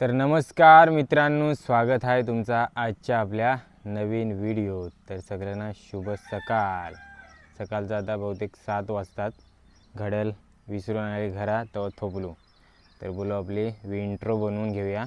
तर नमस्कार मित्रांनो स्वागत आहे तुमचा आजच्या आपल्या नवीन व्हिडिओ तर सगळ्यांना शुभ सकाळ. सकाळचा आता बहुतेक सात वाजतात. घडल विसरून आले घरा तो थोपलो. तर बोलो आपली विंट्रो बनवून घेऊया.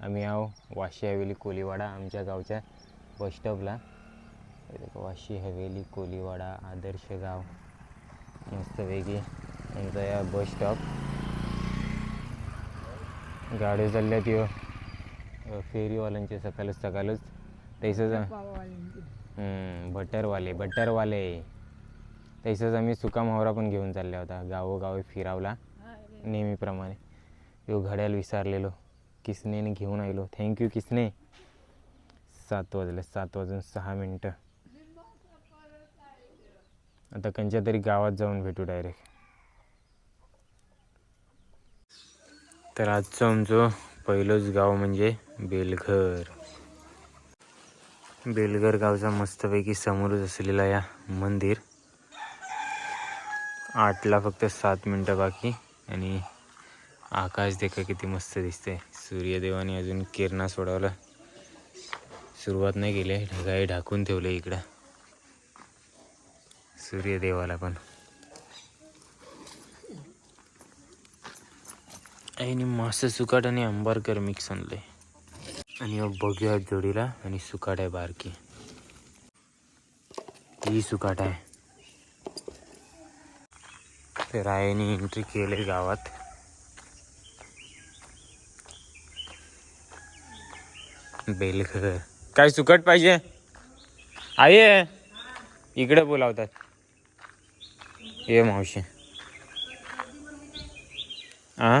आम्ही आहो वाशी हवेली कोलीवाडा आमच्या गावच्या बसस्टॉपला वाशी हवेली कोलीवाडा आदर्श गाव. मस्तपैकी आमचा या बस स्टॉप गाडी चालल्यात यो अ, फेरीवाल्यांचे सकाळच सकाळच. तैसंच हम्म, बटरवाले बटरवाले तैसंच आम्ही सुका मावरा पण घेऊन चालल्या होता गावोगावी फिरावला नेहमीप्रमाणे. यो घड्याल विसरलेलो. किसनेने घेऊन आलो थँक्यू किसने. सात वाजले सात वाजून सहा मिनटं. आता कंच्या तरी गावात जाऊन भेटू डायरेक्ट तर आजचं आमचं पहिलंच गाव म्हणजे बेलघर. बेलघर गावचा मस्तपैकी समोरच असलेला या मंदिर. आठला फक्त सात मिनटं बाकी आणि आकाश देखा किती मस्त दिसते सूर्यदेवाने अजून किरणा सोडवला सुरुवात नाही केली आहे. ढगाई ढाकून ठेवले इकडं. सूर्यदेवाला पण. आणि मस्त सुकाट आणि अंबारकर मिक्स आणले. आणि बघूया जोडीला आणि सुकाट आहे बारकी. ही सुकाट आहे. तर आईने एंट्री केले गावात. बेलघर. काय सुकट पाहिजे? आहे इकडे बोलावतात. ये मावशी. आ?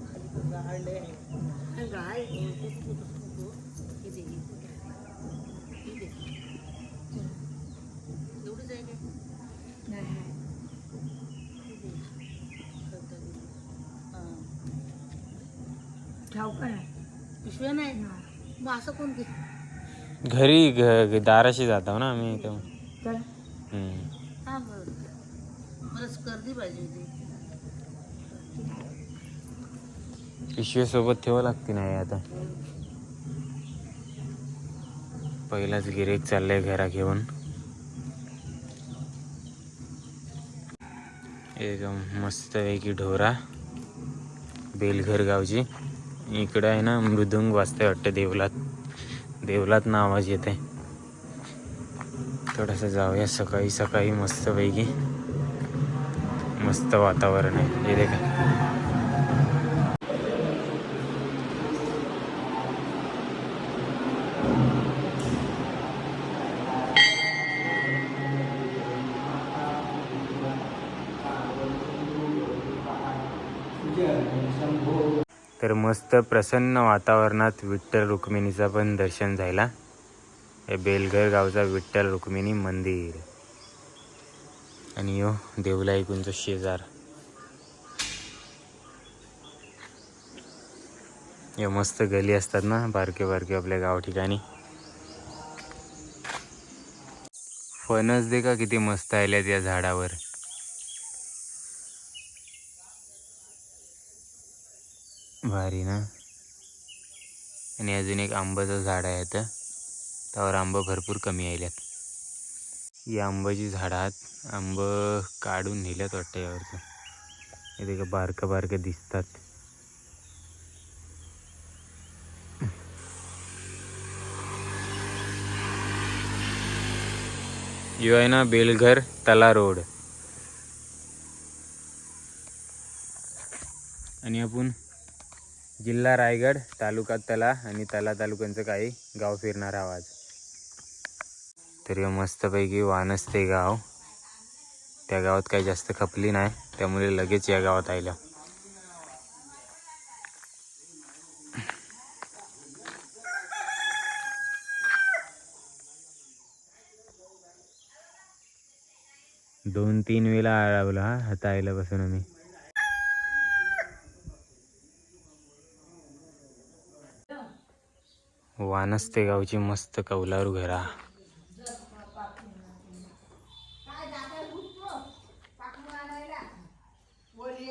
पिशव्या नाही मग असं कोण घरी घ दाराशी जातो ना आम्ही. हा मला स्पर्धी पाहिजे होती. पिशवीसोबत ठेवा लागते नाही आता. पहिलाच गिरेक चाललंय घरा घेऊन. एकदम मस्तपैकी ढोरा. बेलघर गावची. इकडं आहे ना मृदुंग वाजतंय वाटतं देवलात. देवलात ना आवाज येत आहे थोडंसं जाऊया सकाळी सकाळी मस्तपैकी. मस्त वातावरण आहे. हे देखा. तर मस्त प्रसन्न वातावरणात विठ्ठल रुक्मिणीचा पण दर्शन झाला हे बेलघर गावचा विठ्ठल रुक्मिणी मंदिर. आणि यो देवला ऐकूनचं शेजार. या मस्त गली असतात ना बारके बारके आपल्या गाव ठिकाणी. फणस दे का किती मस्त आल्यात या झाडावर. भारी ना. आणि अजून एक आंब्याचं झाड आहे आता. त्यावर आंब भरपूर कमी आल्यात ही आंब्याची झाडात आंब काढून नेल्यात वाटतं यावरचं. इथे का बारकं बारकं दिसतात. यो आहे ना बेलघर तला रोड. आणि आपण जिल्हा रायगड तालुका तला आणि तला तालुक्यांचं काही गाव फिरणार आवाज. तरी मस्तपैकी वानसते गाव. त्या गावात काही जास्त खपली नाही त्यामुळे लगेच या गावात आल्या दोन तीन वेळा आळावला हा हाता बसून आम्ही वानस्ते गावची मस्त कौलारू घरा वरी आहे ती विक्री जाईच नाही बरं, किती महाग आहे खाली हो. हो. जाईतच नाही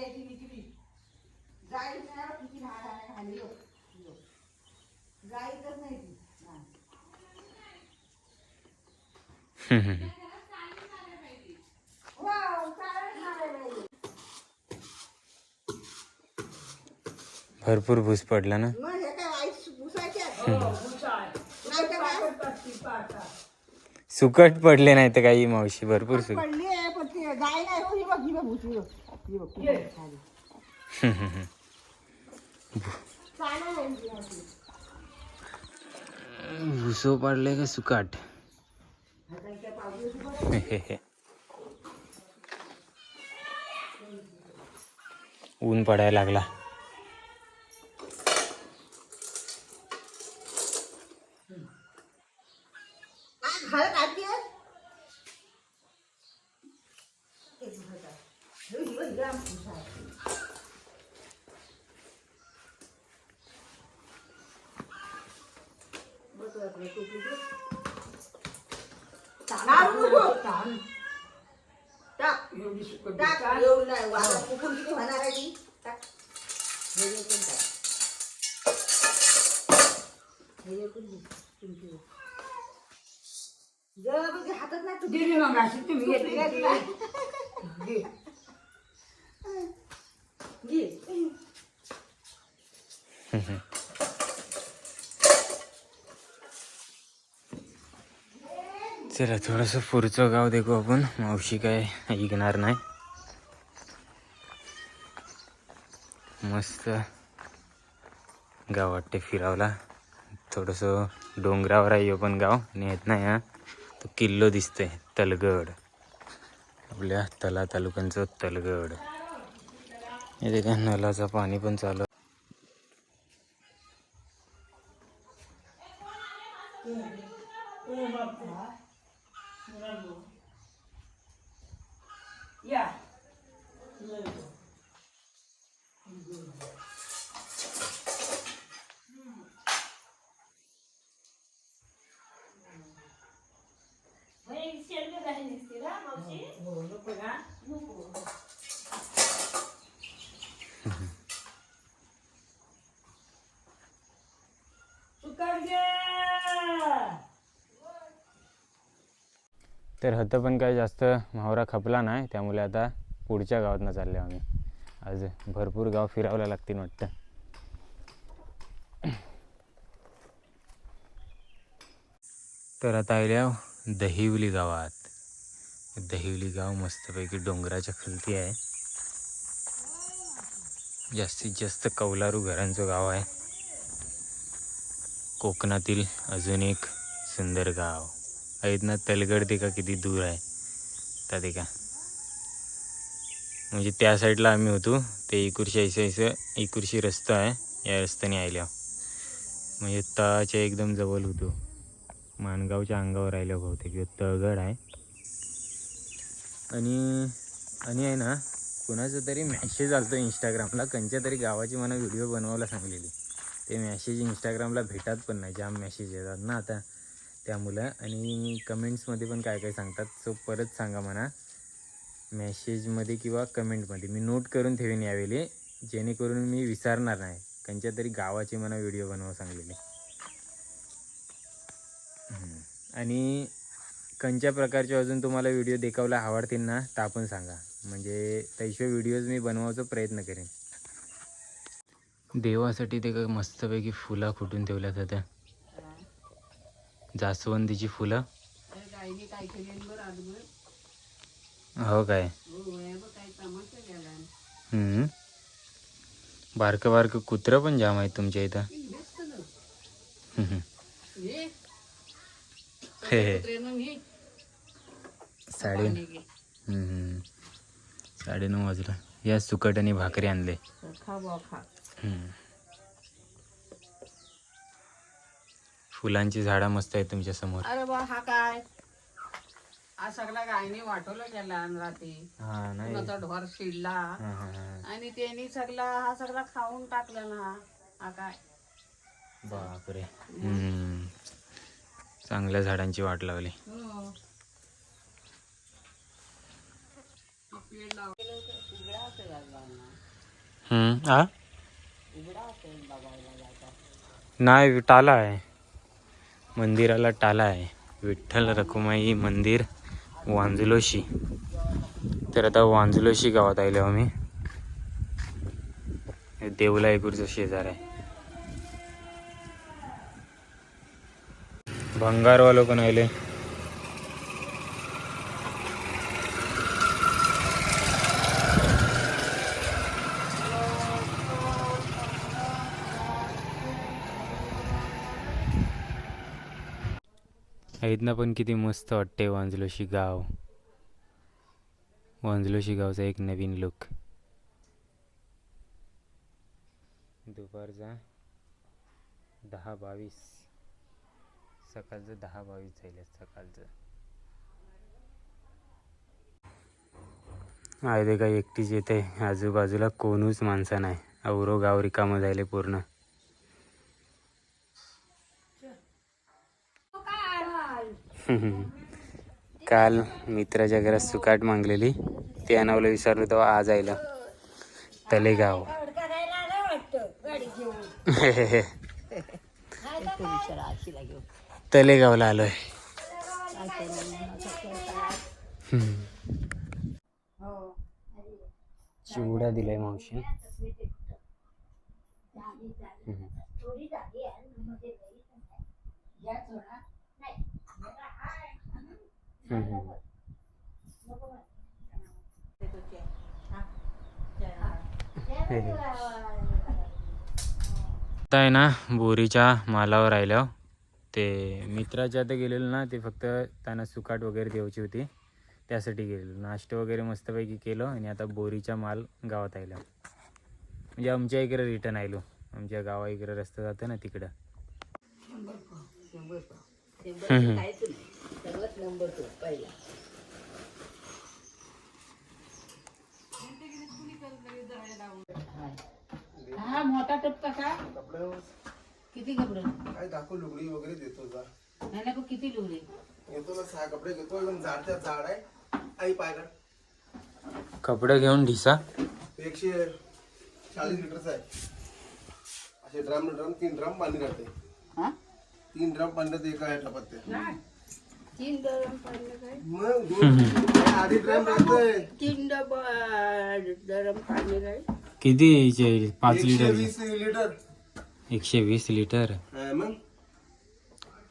ती नाही. वाव, चालेल, चालेल. भरपूर भूस पडला ना मग हे काय वाईट घुसायचे नाही तर काय? सुकट पडले नाही तर काही मावशी भरपूर सुक पडली आहे पण ती गाय नाही हो ही बघ ही बघ घुसली बघ. ही बघ, ही बघ, खाली. चालेल आहे ती आपली. भुसो पडले का सुकाट ऊन पडायला लागला आ, घाल काढती आहे? एक घाल काढ. हे ही बघ, ही आम घुसा आहे. बस आपलं टोपली ठेव. लावू नको. टाक. टाक. एवढं नाही. वारा फुकून किती होणार आहे ती? म्हणजे हातात नाही दिली मग अशी तुम्ही घेतली. घे. घे. चला थोडंसं पुढचं गाव देखू आपण. मावशी काय ऐकणार नाही. मस्त गाव वाटते फिरावला. थोडंसं डोंगरावर आहे पण गाव. आणि येत नाही हा. तो किल्लो दिसतोय तलगड. आपल्या तला तालुक्यांचं तलगड. इथे काय नलाचं पाणी पण चालू. Bravo. Ya. Voy a iniciar la necesidad, ¿no? No, no. तर हतं पण काही जास्त म्हावरा खपला नाही. त्यामुळे आता पुढच्या गावातनं चालले आम्ही. आज भरपूर गाव फिरावं लागतील वाटतं. तर आता आल्या दहिवली गावात. दहिवली गाव मस्तपैकी डोंगराच्या खालती आहे. जास्तीत जास्त कौलारू घरांचं गाव आहे. कोकणातील अजून एक सुंदर गाव. आहेत तलगड ते का किती दूर आहे त्या ते का म्हणजे त्या साईडला आम्ही होतो ते इकुरशी ऐसं ऐसं इकुरशी रस्ता आहे या रस्त्याने आयल्या म्हणजे तळाच्या एकदम जवळ होतो। माणगावच्या अंगावर राहिल्या बहुतेक तळगड आहे। आणि आणि आहे ना कुणाचा तरी मॅसेज आलतो इंस्टाग्रामला कंच्या तरी गावाची मला व्हिडिओ बनवायला सांगलेली. ते मॅसेज इंस्टाग्रामला भेटत पण नाही जाम मॅसेज येतात ना आता. त्या मुलं आणि कमेंट्समध्ये पण काय काय सांगतात सो परत सांगा म्हणा. मॅसेजमध्ये किंवा कमेंटमध्ये. मी नोट करून ठेवेन यावेळी जेणेकरून मी विसरणार नाही. त्यांच्या तरी गावाचे मला व्हिडिओ बनवा सांगलेले. आणि कोणत्या प्रकारचे अजून तुम्हाला व्हिडिओ देखावला आवडतील ना तर आपण सांगा. म्हणजे तैशो व्हिडिओज मी बनवायचा प्रयत्न करेन. देवासाठी ते काय मस्तपैकी फुलं फुटून ठेवल्या जात्या जास्वंदीची फुलं. हो काय? हो हे हम्म. बारकं बारकं कुत्रं पण जाम आहेत तुमच्या इथं. हे हे. हे. हे साडी. साडेनऊ वाजला. या सुकट आणि भाकरी आणले तर खा बुवा खा हम्म. फुलांची झाडं मस्त आहेत तुमच्यासमोर अरे बा हा काय हा सगळा गायने वाटवलं गेला रात्री हा नाही कुणाचा ढोर शिडला हा, हा, हा. आणि त्यांनी सगळा हा सगळा खाऊन टाकला ना हा. काय बापरे हम्म. चांगल्या झाडांची वाट लावली हो. मग पेड लावलेलं होतं. उघडा असेल आज बाळांना. हम्म. आ उघडा असेल बघायला जायचा नाही टाला आहे मंदिराला टाला आहे. विठ्ठल रखुमाई मंदिर वांजुलोशी. तर आता वांजुलोशी गावात आलो आम्ही. हे शेजार आहे. भंगारवालो पण आले. इथनं पण किती मस्त वाटते वांजलोशी गाव. वांजलोशी गावचा एक नवीन लुक दुपारचा दहा बावीस. सकाळचं दहा बावीस झाले सकाळचं. आहे ते काही एकटीच येते. आजूबाजूला कोणूच माणसं नाही. औरो गाव रिकामं झाले पूर्ण. काल मित्राच्या घरात सुकाट मागलेली. ते आणावलं विसरलो तेव्हा आज आयलं. तलेगाव. तलेगावला आलोय. चिवडा दिलाय मावशी. आता आहे ना बोरीच्या मालावर राहिल्या ते मित्राच्या आता गेलेलो ना ते फक्त त्यांना सुकाट वगैरे द्यायची होती. त्यासाठी गेलेलो. नाश्ता वगैरे मस्तपैकी केलं आणि आता बोरीच्या माल गावात आयला. म्हणजे आमच्या इकडे रिटर्न आयलो. आमच्या गावा इकडे रस्ता जातो ना तिकडं. सर्वात नंबर तो पहिला. हा मोठा कसा किती कपडे? काय दाखव लुगडी वगैरे देतो जा. नाही ना पण किती लुगडे? घेतो ना सहा कपडे घेतो एकदम जाडच्या जाड आहे. आई पायगड कपडे घेऊन ढिसा. एकशे चाळीस लिटरचा आहे. असे ड्रम ड्रम तीन ड्रम पाणी राहते हा? तीन ड्रम पाणी राहते एका ह्या टपात ते तीन गरम पाणी काय? मग आधी ड्रम राहते तीन डबा गरम पाणी काय? किती? पाच एकशे लिटर. वीस लिटर. एकशे वीस लिटर. हा, मग?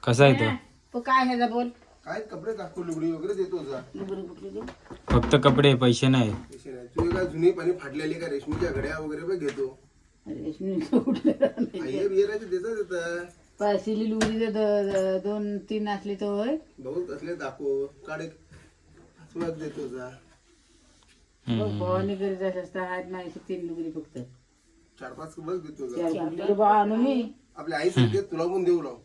कसा आहे तो? काय बोल. काय कपडे दाखव लुगडी वगैरे देतो जा. लुगडी कुठली देऊ? फक्त कपडे पैसे नाही. पैसे नाही. तुझी काय जुनी पाणी फाटलेली का? रेशमीच्या घड्या वगैरे पण घेतो. रेशमी कुठलं आई बिराचे देता देता. पाचशेली लुगडी जर दोन तीन असली तर होय. बहुत असले दाखव काढ स्वॅग देतो जा बघ भवानी करीत असता आहेत नाही तीन फक्त. चार पाच देतो जा चार कुठले बा आणू मी. आपल्या आई सारखे तुला पण देऊ लाव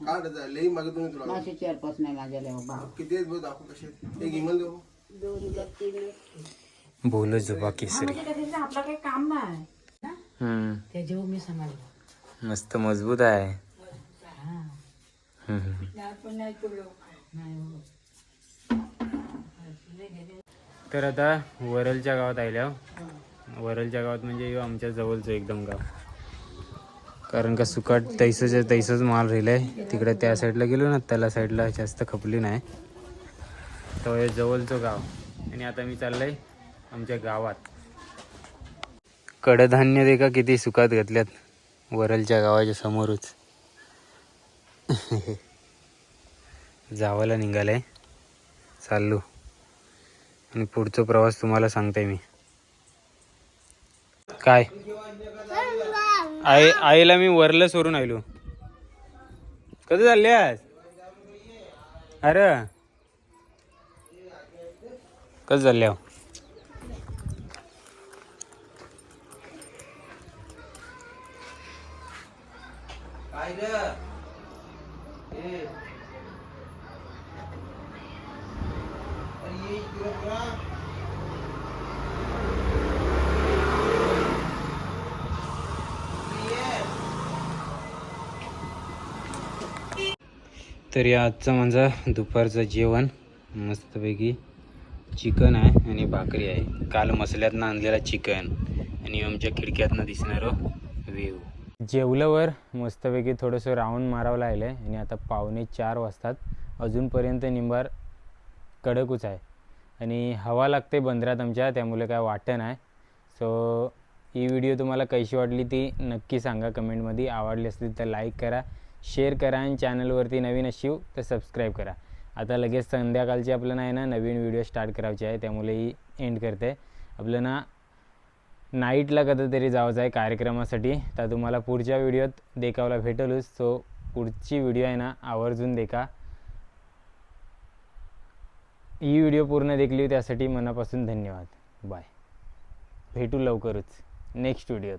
काढ जा लई मागे तुम्ही तुला. माझे चार पाच नाही माझ्या बा किती आहेत बघ दाखव कसे आहेत. एक इमल देऊ. बोलो जुबा केसरी. आपलं काही काम नाही. हम्म. त्या जेव्हा मी मस्त मजबूत आहे. तर आता वरलच्या गावात आल्या हो. वरलच्या गावात म्हणजे आमच्या जवळचं एकदम गाव कारण का सुकाट तैसंच तैसंच माल राहिलंय. तिकडे त्या साईडला गेलो ना त्याला साईडला जास्त खपली नाही. तो हे जवळचं गाव. आणि आता मी चाललंय आमच्या गावात. कडधान्य दे का किती सुकात घातल्यात वरलच्या गावाच्या समोरच. जावाला निघालंय चाललो. आणि पुढचा प्रवास तुम्हाला सांगते मी. काय? आई आईला मी वरलं सोडून आलो कधी चालले आज? अरे. कसं चालले हो तर आजचं माझं दुपारचं जेवण मस्तपैकी चिकन आहे आणि भाकरी आहे. काल मसल्यातनं आणलेला चिकन आणि आमच्या खिडक्यातनं दिसणारं व्ह्यू जेवल्यावर मस्तपैकी थोडंसं राऊंड मारावं लागलं आहे आणि आता पावणे चार वाजतात. अजूनपर्यंत निंबार कडकच आहे. आणि हवा लागते बंदरात आमच्या त्यामुळे काय वाटत नाही. सो ही व्हिडिओ तुम्हाला कशी वाटली ती नक्की सांगा. कमेंटमध्ये आवडली असली तर लाईक करा. शेअर करा आणि चॅनलवरती नवीन अशीव तर सबस्क्राईब करा. आता लगेच संध्याकाळची आपल्याला आहे ना नवीन व्हिडिओ स्टार्ट करायची आहे त्यामुळे ही एंड करते. आपलं ना नाईटला कधीतरी जायचं आहे कार्यक्रमासाठी तर तुम्हाला पुढच्या व्हिडिओत देखावला भेटलच. सो पुढची व्हिडिओ आहे ना आवर्जून देखा. ही व्हिडिओ पूर्ण देखली त्यासाठी मनापासून धन्यवाद. बाय भेटू लवकरच. नेक्स्ट व्हिडिओत